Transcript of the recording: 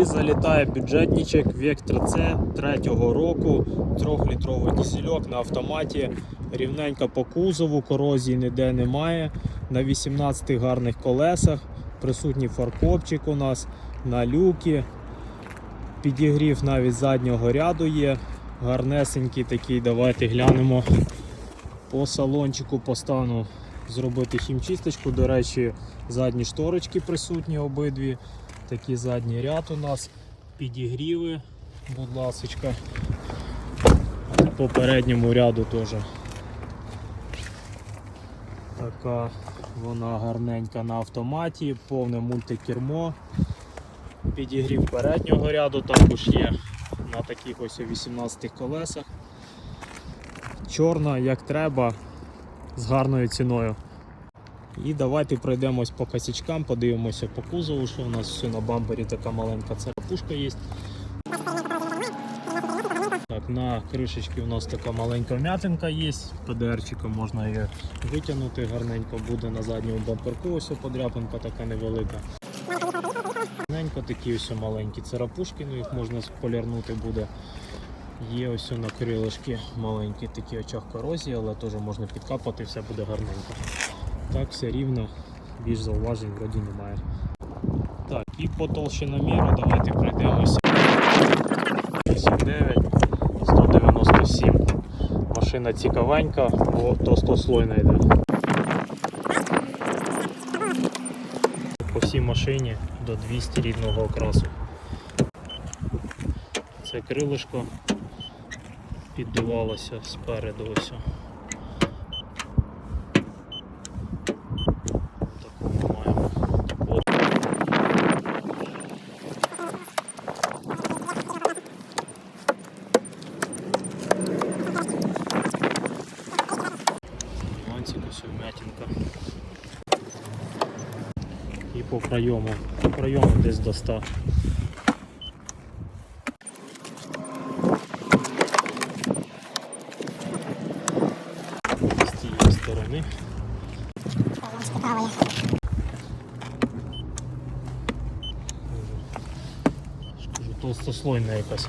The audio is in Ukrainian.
І залітає бюджетничок Vector C третього року, 3-літровий дизельок на автоматі, рівненько по кузову, корозії ніде немає. На 18 гарних колесах, присутній фаркопчик у нас на люки. Підігрів навіть заднього ряду є. Гарнесенький такий. Давайте глянемо по салончику по стану зробити хімчисточку. До речі, задні шторочки присутні обидві. Такий задній ряд у нас. Підігріви, будь ласочка. По передньому ряду теж. Така вона гарненька на автоматі, повне мультикермо. Підігрів переднього ряду також є на таких ось 18 колесах. Чорна, як треба, з гарною ціною. І давайте пройдемось по косячкам, подивимося по кузову, що у нас все на бампері така маленька царапушка є. Так, на кришечці у нас така маленька вмятинка є, ПДРчиком можна її витягнути гарненько, буде на задньому бамперку ось подряпинка така невелика. Гарненько такі ось маленькі царапушки, ну їх можна сполірнути буде. Є ось на крилишки маленькі такі очах корозії, але теж можна підкапати, все буде гарненько. Так, все рівно, більш зауважень вроді немає. Так, і по толщиноміру давайте пройдемося. 89, 197. Машина цікавенька, бо товстослойна йде. По всій машині до 200 рідного окрасу. Це крилишко піддувалося спереду ось. І по пройому. По пройому десь до 100. З цієї сторони. Скажу, толстослойна якась